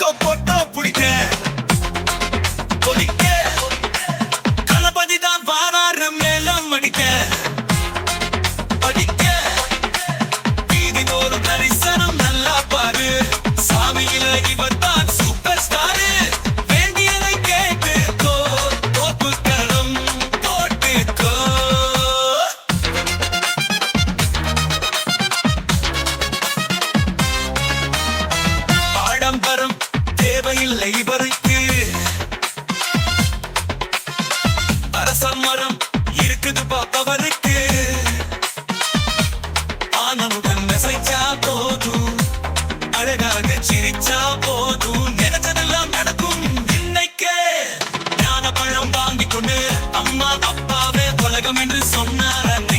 Go, boy. தேவையில்லை இவருக்கு. அரச மரம் இருக்குது பார்ப்பவருக்கு ஆனமுடன் நெசைச்சா போதும் அழகாக சிரிச்சா போதும் நினைச்சதெல்லாம் நடக்கும் இன்னைக்கு. ஞான பழம் வாங்கி கொண்டு அம்மா அப்பாவே உலகம் என்று சொன்னார்.